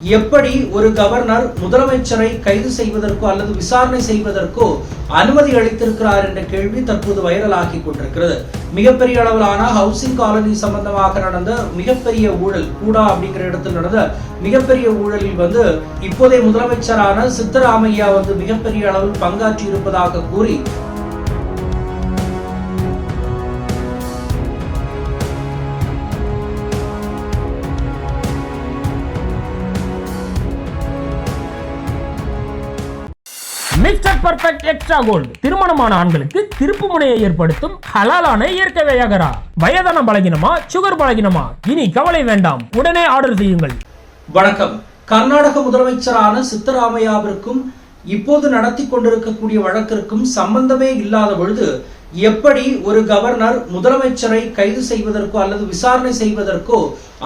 எப்படி ஒரு கவர்னர் முதலமைச்சரை கைது செய்வதற்கோ அல்லது விசாரணை செய்வதற்கோ அனுமதி அளித்திருக்கிறார் என்ற கேள்வி தற்போது வைரலாகி கொண்டிருக்கிறது. மிகப்பெரிய அளவிலான ஹவுசிங் காலனி சம்பந்தமாக நடந்த மிகப்பெரிய ஊழல் கூடா அப்படிங்கிற இடத்தில் நடந்த மிகப்பெரிய ஊழலில் வந்து இப்போதைய முதலமைச்சரான சித்தராமையா வந்து மிகப்பெரிய அளவில் பங்காற்றி இருப்பதாக கூறி மிஸ்டர் பர்ஃபெக்ட் எக்ஸ்ட்ரா கோல்டு திருமணமான ஆண்களுக்கு திருப்பு முனையை ஏற்படுத்தும் ஹலாலான இயற்கை வையகரா. வயதான பலகினமா சுகர் பலகினமா? இனி கவலை வேண்டாம். உடனே ஆர்டர் செய்யுங்கள். வணக்கம். கர்நாடக முதலமைச்சரான சித்தராமையாவிற்கும் இப்போது நடத்தி கொண்டிருக்கக்கூடிய வழக்கிற்கும் சம்பந்தமே இல்லாத பொழுது எப்படி ஒரு கவர்னர் முதலமைச்சரை கைது செய்வதற்கோ அல்லது விசாரணை செய்வதற்கோ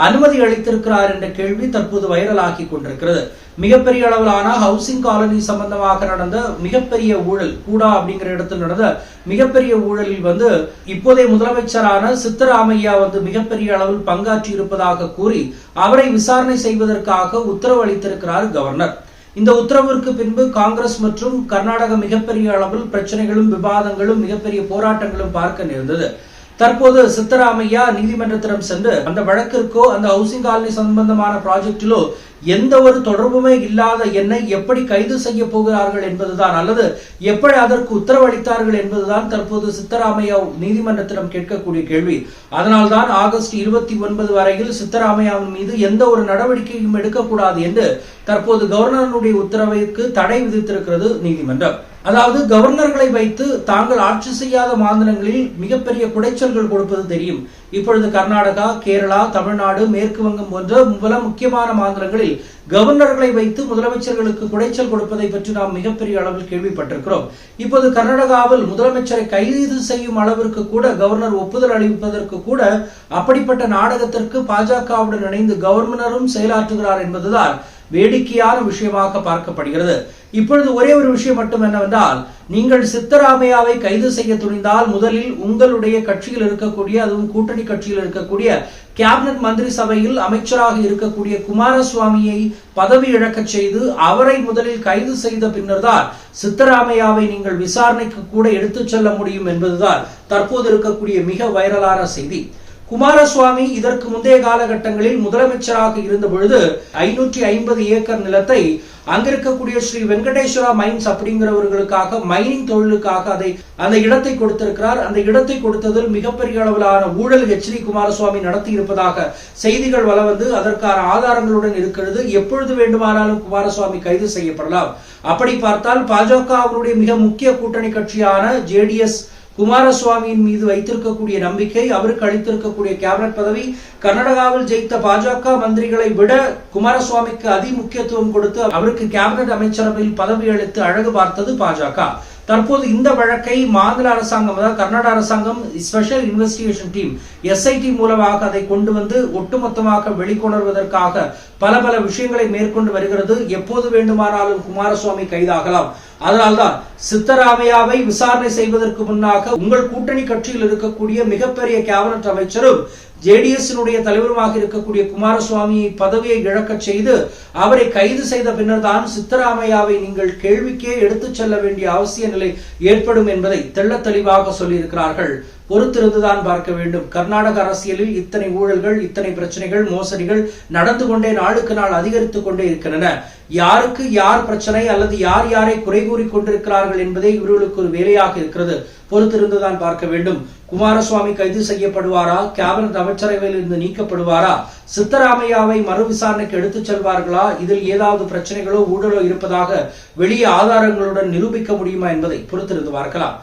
அனுமதி அளித்திருக்கிறார் என்ற கேள்வி தற்போது வைரலாகி கொண்டிருக்கிறது. மிகப்பெரிய அளவிலான ஹவுசிங் காலனி சம்பந்தமாக நடந்த மிகப்பெரிய ஊழல் கூடா அப்படிங்கிற இடத்தில் நடந்த மிகப்பெரிய ஊழலில் வந்து இப்போதைய முதலமைச்சரான சித்தராமையா வந்து மிகப்பெரிய அளவில் பங்காற்றி இருப்பதாக கூறி அவரை விசாரணை செய்வதற்காக உத்தரவு அளித்திருக்கிறார் கவர்னர் இந்த உத்தரவிற்கு பின்பு காங்கிரஸ் மற்றும் கர்நாடக மிகப்பெரிய அளவில் பிரச்சனைகளும் விவாதங்களும் மிகப்பெரிய போராட்டங்களும் பார்க்க நேர்ந்தது. தற்போது சித்தராமையா நீதிமன்றத்திடம் சென்று அந்த வழக்கிற்கோ அந்த ஹவுசிங் காலனி சம்பந்தமான ப்ராஜெக்டிலோ எந்த ஒரு தொடர்புமே இல்லாத என்னை எப்படி கைது செய்ய போகிறார்கள் என்பதுதான் அல்லது எப்படி அதற்கு உத்தரவளித்தார்கள் என்பதுதான் தற்போது சித்தராமையா நீதிமன்றத்திடம் கேட்கக்கூடிய கேள்வி. அதனால்தான் ஆகஸ்ட் இருபத்தி ஒன்பது வரையில் சித்தராமையாவின் மீது எந்த ஒரு நடவடிக்கையும் எடுக்கக்கூடாது என்று தற்போது கவர்னருடைய உத்தரவிற்கு தடை விதித்திருக்கிறது நீதிமன்றம். அதாவது கவர்னர்களை வைத்து தாங்கள் ஆட்சி செய்யாத மாநிலங்களில் மிகப்பெரிய குடைச்சல்கள் கொடுப்பது தெரியும். இப்பொழுது கர்நாடகா கேரளா தமிழ்நாடு மேற்கு வங்கம் போன்ற பல முக்கியமான மாநிலங்களில் கவர்னர்களை வைத்து முதலமைச்சர்களுக்கு குடைச்சல் கொடுப்பதை பற்றி நாம் மிகப்பெரிய அளவில் கேள்விப்பட்டிருக்கிறோம். இப்போது கர்நாடகாவில் முதலமைச்சரை கைது செய்யும் அளவிற்கு கூட கவர்னர் ஒப்புதல் அளிப்பதற்கு கூட அப்படிப்பட்ட நாடகத்திற்கு பாஜகவுடன் இணைந்து கவர்னரும் செயலாற்றுகிறார் என்பதுதான் வேடிக்கையான விஷயமாக பார்க்கப்படுகிறது. இப்பொழுது ஒரே ஒரு விஷயம் மட்டும் என்னவென்றால் நீங்கள் சித்தராமையாவை கைது செய்ய துணிந்தால் முதலில் உங்களுடைய கட்சியில் இருக்கக்கூடிய அதுவும் கூட்டணி கட்சியில் இருக்கக்கூடிய கேபினட் மந்திரி சபையில் அமைச்சராக இருக்கக்கூடிய குமாரசுவாமியை பதவி இழக்கச் செய்து அவரை முதலில் கைது செய்த பின்னர்தான் சித்தராமையாவை நீங்கள் விசாரணைக்கு கூட எடுத்துச் செல்ல முடியும் என்பதுதான் தற்போது இருக்கக்கூடிய மிக வைரலான செய்தி. குமாரசுவாமி இதற்கு முந்தைய காலகட்டங்களில் முதலமைச்சராக இருந்த பொழுது ஐநூற்றி ஐம்பது ஏக்கர் நிலத்தை அங்கிருக்கக்கூடிய ஸ்ரீ வெங்கடேஸ்வரா மைன்ஸ் அப்படிங்கிறவர்களுக்காக மைனிங் தொழிலுக்காக அதை அந்த இடத்தை கொடுத்திருக்கிறார். அந்த இடத்தை கொடுத்ததில் மிகப்பெரிய அளவிலான ஊழல் ஹெச் டி குமாரசுவாமி நடத்தி இருப்பதாக செய்திகள் வல வந்து அதற்கான ஆதாரங்களுடன் இருக்கிறது. எப்பொழுது வேண்டுமானாலும் குமாரசுவாமி கைது செய்யப்படலாம். அப்படி பார்த்தால் பாஜக அவருடைய மிக முக்கிய கூட்டணி கட்சியான ஜேடிஎஸ் குமாரசுவாமியின் மீது வைத்திருக்கக்கூடிய நம்பிக்கை அவருக்கு அளித்திருக்கக்கூடிய கேபினட் பதவி கர்நாடகாவில் ஜெயித்த பாஜக மந்திரிகளை விட குமாரசுவாமிக்கு அதி முக்கியத்துவம் கொடுத்து அவருக்கு கேபினட் அமைச்சரவையில் பதவி அளித்து அழகு பார்த்தது பாஜக. தற்போது இந்த வழக்கை மாநில அரசாங்கம் அதாவது கர்நாடக அரசாங்கம் ஸ்பெஷல் இன்வெஸ்டிகேஷன் டீம் எஸ்ஐடி மூலமாக அதை கொண்டு வந்து ஒட்டுமொத்தமாக வெளிக்கொணர்வதற்காக பல பல விஷயங்களை மேற்கொண்டு வருகிறது. எப்போது வேண்டுமானாலும் குமாரசுவாமி கைதாகலாம். அதனால்தான் சித்தராமையாவை விசாரணை செய்வதற்கு முன்னாக உங்கள் கூட்டணி கட்சியில் இருக்கக்கூடிய மிகப்பெரிய கேபினட் அமைச்சரும் ஜேடிஎஸ்னுடைய தலைவருமாக இருக்கக்கூடிய குமாரசுவாமியை பதவியை இழக்கச் செய்து அவரை கைது செய்த பின்னர் தான் சித்தராமையாவை நீங்கள் கேள்விக்கே எடுத்துச் செல்ல வேண்டிய அவசிய நிலை ஏற்படும் என்பதை தெள்ள தெளிவாக சொல்லியிருக்கிறார்கள். பொறுத்திருந்துதான் பார்க்க வேண்டும். கர்நாடக அரசியலில் இத்தனை ஊழல்கள் இத்தனை பிரச்சனைகள் மோசடிகள் நடந்து கொண்டே நாளுக்கு நாள் அதிகரித்துக் கொண்டே இருக்கின்றன. யாருக்கு யார் பிரச்சனை அல்லது யார் யாரை குறை கூறி கொண்டிருக்கிறார்கள் என்பதே இவர்களுக்கு ஒரு வேலையாக இருக்கிறது. பொறுத்திருந்துதான் பார்க்க வேண்டும். குமாரசுவாமி கைது செய்யப்படுவாரா? கேபினட் அமைச்சரவையில் இருந்து நீக்கப்படுவாரா? சித்தராமையாவை மறு விசாரணைக்கு எடுத்துச் செல்வார்களா? இதில் ஏதாவது பிரச்சனைகளோ ஊழலோ இருப்பதாக வெளியே ஆதாரங்களுடன் நிரூபிக்க முடியுமா என்பதை பொறுத்திருந்து பார்க்கலாம்.